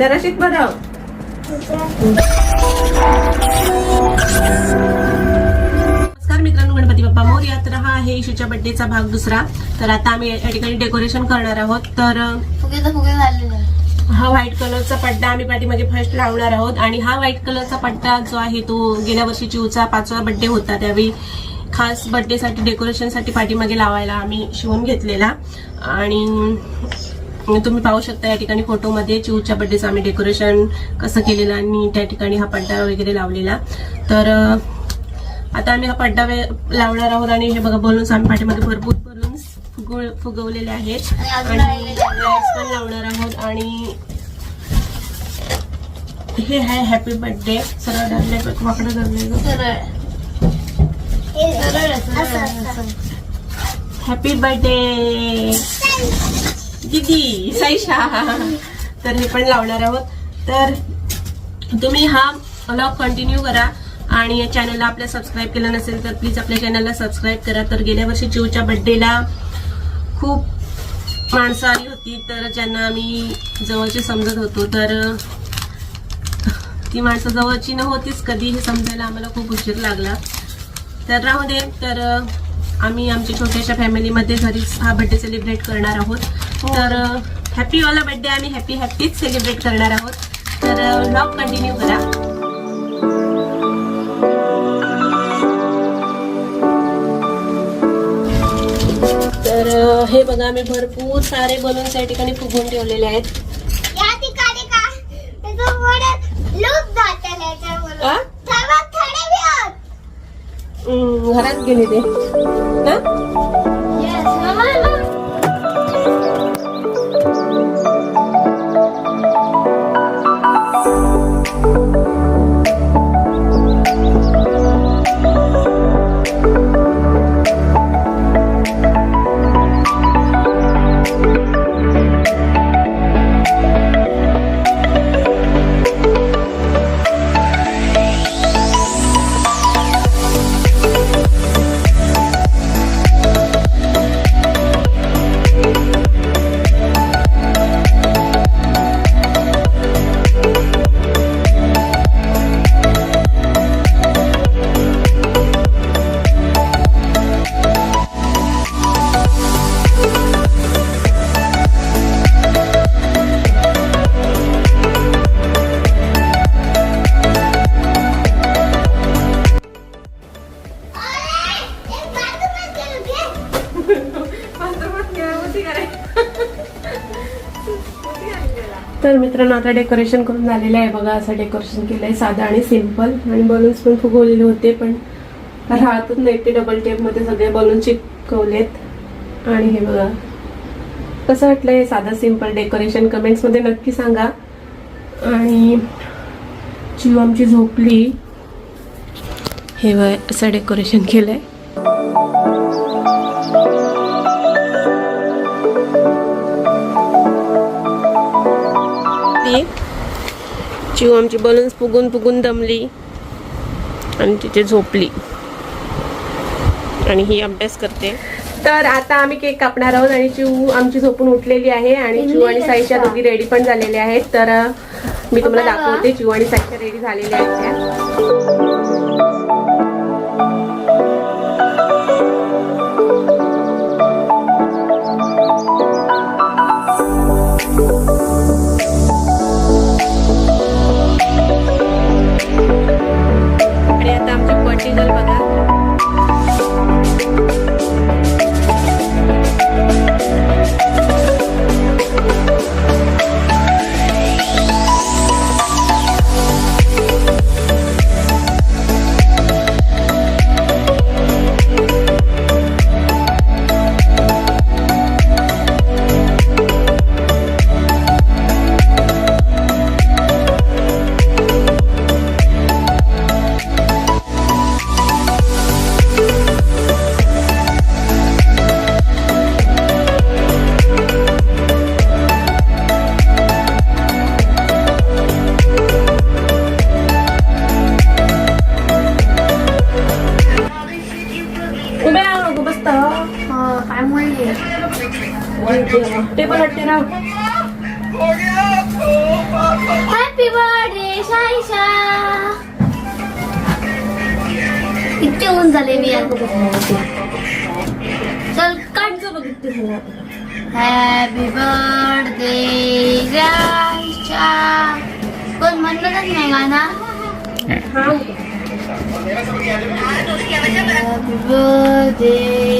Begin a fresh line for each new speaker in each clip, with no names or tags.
जरा शिक बरं नमस्कार मित्रांनो गणपती बाप्पा मोरया तर हा आहे. इशूच्या बर्थडेचा भाग दुसरा. तर आता आम्ही या ठिकाणी डेकोरेशन करणार आहोत. तर अं,
फुगे तर फुगे झालेले
हा व्हाईट कलरचा पट्टा आम्ही पाठीमागे फर्स्ट लावणार आहोत. आणि हा व्हाईट कलरचा पट्टा जो आहे तो गेल्या वर्षी चिवचा पाचवा बर्थडे होता. त्यावेळी खास बर्थडेसाठी डेकोरेशनसाठी पाठीमागे लावायला आम्ही शिवून घेतलेला. आणि तुम्ही पाहू शकता या ठिकाणी फोटोमध्ये चिवच्या बर्थडेचं आम्ही डेकोरेशन कसं केलेलं आणि त्या ठिकाणी हा पड्डा वगैरे लावलेला. तर आता आम्ही हा पड्डा लावणार आहोत आणि हे बघा बलून्स आम्ही पाठीमध्ये भरपूर बलून्स फुगव फुगवलेले आहेत.
आणि
पण लावणार आहोत आणि हे आहे हॅपी बर्थडे सरळ धरले वाकडं धरले
सरळ.
हॅपी बर्थडे दिदी साईशा तर हे पण लावणार आहोत. तर तुम्ही हा ब्लॉग कंटिन्यू करा आणि या चॅनलला आपल्या सबस्क्राईब केलं नसेल तर प्लीज आपल्या चॅनलला सबस्क्राईब करा. तर गेल्या वर्षी चिवच्या बड्डेला खूप माणसं आली होती तर ज्यांना आम्ही जवळचे समजत होतो तर ती माणसं जवळची नव्हतीच कधी हे समजायला आम्हाला खूप उशीर लागला. तर राहू दे. तर आम्ही आमच्या छोट्याशा फॅमिलीमध्ये घरीच हा बर्थडे सेलिब्रेट करणार आहोत. तर हॅपी वाला बर्थडे आम्ही हॅपी हॅपीच सेलिब्रेट करणार आहोत. तर ब्लॉग कंटिन्यू करा. तर हे बघा आम्ही भरपूर सारे बलून्स या ठिकाणी फुगून ठेवलेले आहेत.
या ठिकाणी का?
घरात गेले ते. मित्रांनो आता डेकोरेशन करून झालेलं आहे बघा असं डेकोरेशन केलंय साधं आणि सिंपल आणि बलून्स पण फुगवलेले होते पण राहतच नाही ते डबल टेपमध्ये सगळे बलून चिपकवलेत. आणि हे बघा कसं वाटलं हे साधं सिंपल डेकोरेशन कमेंट्समध्ये नक्की सांगा. आणि जीव आमची झोपली. हे असं डेकोरेशन केलंय. आहे चिव आमची बलून्स फुगून फुगून दमली. आणि तिथे झोपली. आणि ही अभ्यास करते. तर आता आम्ही केक कापणार आहोत आणि चिव आमची झोपून उठलेली आहे आणि चिव आणि साईच्या दोघी रेडी पण झालेल्या आहेत. तर मी तुम्हाला दाखवते चिव आणि साईच्या रेडी झालेल्या आहेत
ईशा किती ऊन झाले मी. चल काढ हॅपी बर्थडे ईशा कोण म्हणतच नाही गाणं. हॅपी बर्थडे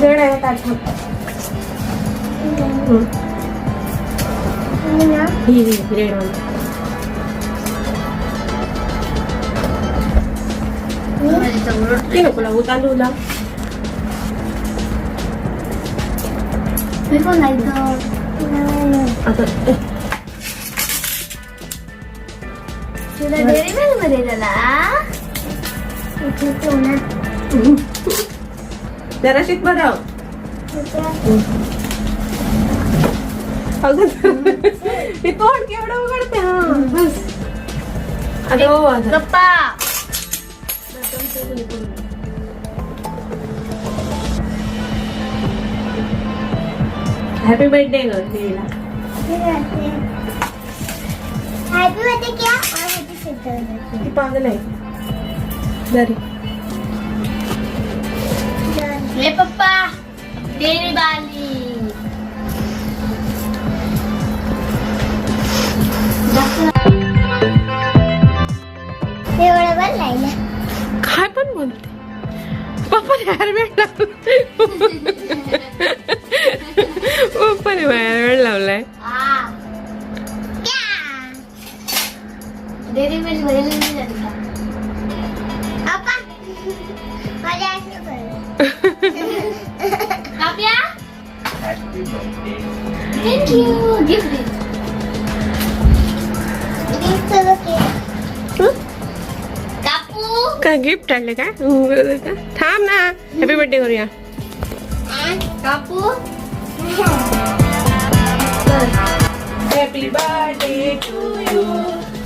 जड आहे ताट ही ही रेड वाला ते नको लावू तांदूळ लाव
मी पण नाही
आता ए,
तुला डेअरी मिल्कमध्ये झाला
जरा शिक बरं अगं तोंड केवढं उघडते हा. बस. आता हो
गप्पा.
हॅपी बर्थडे ग
हॅपी बर्थडे क्या? और हॅपी सेंटर
ती पागल आहे. जरी
हे पप्पा डेअरी बाली पण
काय पण बोलते पप्पाने हेअरबँड पप्पाने हेअरबँड लावलाय
डेअरी मिल्क थँक्यू गिफ्ट कापू
काय गिफ्ट आणले काय थांब ना। हॅपी बर्थडे करूया
कापू
happy birthday to you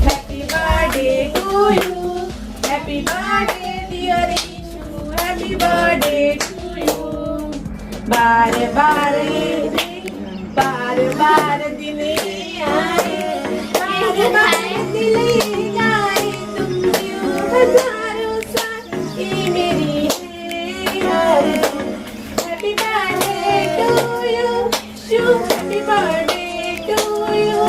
happy birthday to you happy birthday dear Ishu happy birthday to you Bare bare bare bare dile aaye bare bare dile aaye tum hazaron saath ye meri hai happy birthday to you shoo happy birthday to you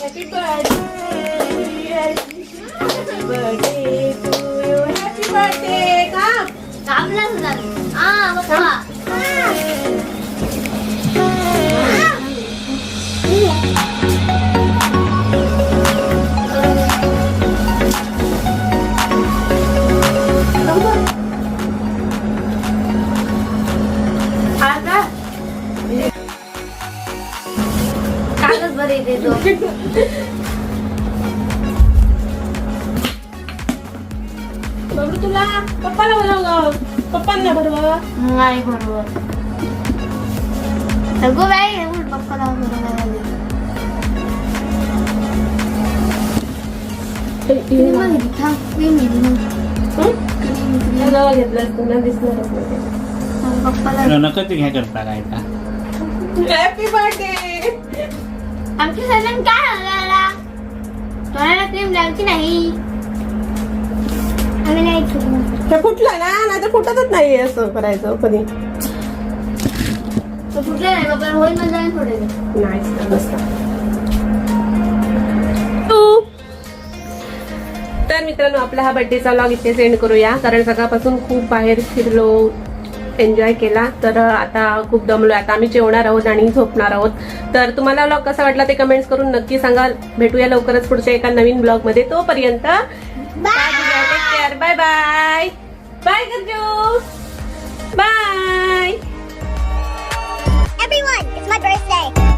happy birthday happy birthday to you happy birthday
ka kamla sudan
ah
papa. बरे देतो
बाबू तुला पप्पाला बोलाव ग. पप्पांना बरोबर
नाही बरोबर सगळं बाई पप्पाला बरोबर
जवळ घेतलं तुला दिसणारच नाही.
पप्पाला
नको ते घ्या करता काय का
हॅपी बर्थडे
आमची सजन काय झाला तोंडाला क्रीम लावची नाही आम्ही नाही
हे फुटलं ना नाही तर फुटतच नाही असं करायचं कधी
तो फुटला नाही बाबा होईल आम्ही फोडेल
नाही नसतं तर मित्रांनो आपला हा बर्थडेचा लॉग इथे सेंड करूया. कारण सकाळपासून खूप बाहेर फिरलो.
खूप एन्जॉय केला तर आता खूप दमलो आता आम्ही जेवणार आहोत आणि झोपणार आहोत. तर तुम्हाला ब्लॉग कसा वाटला ते कमेंट्स करून नक्की सांगा. भेटूया लवकरच पुढच्या एका नवीन ब्लॉगमध्ये. तोपर्यंत
बाय
बाय बाय बाय गरजू बाय